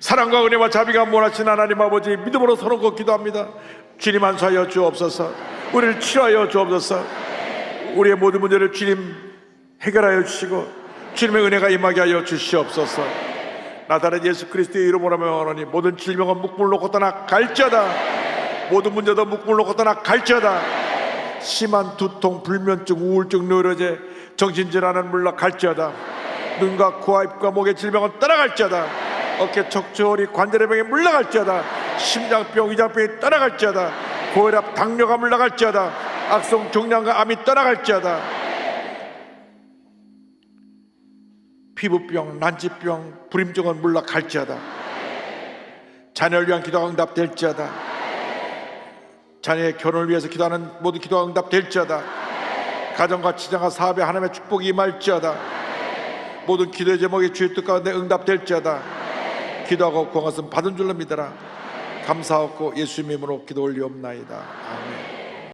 사랑과 은혜와 자비가 몰아친 하나님 아버지 믿음으로 서놓고 기도합니다. 주님 안수하여 주옵소서. 우리를 치료하여 주옵소서. 우리의 모든 문제를 주님 해결하여 주시고 주님의 은혜가 임하게 하여 주시옵소서. 나타난 예수 그리스도의 이름으로 명하노니 모든 질병은 묵물로 걷다나 갈지어다. 모든 문제도 묵물로 걷다나 갈지어다. 심한 두통, 불면증, 우울증, 노이로제, 정신질환은 물러 갈지어다. 눈과 코와 입과 목의 질병은 떠나갈지어다 어깨 척추,허리 관절의 병이 물러갈지어다 심장병, 위장병이 떠나갈지어다 고혈압, 당뇨가 물러갈지어다 악성 종양과 암이 떠나갈지어다. 피부병, 난치병, 불임증은 물러갈지어다. 자녀를 위한 기도가 응답될지어다. 자녀의 결혼을 위해서 기도하는 모든 기도가 응답될지어다. 가정과 치장과 사업에 하나님의 축복이 임할지어다. 모든 기도의 제목이 주의 뜻 가운데 응답될지어다 기도하고 구한 것은 받은 줄로 믿어라 감사하고 예수님의 이름으로 기도 올리옵나이다 아멘.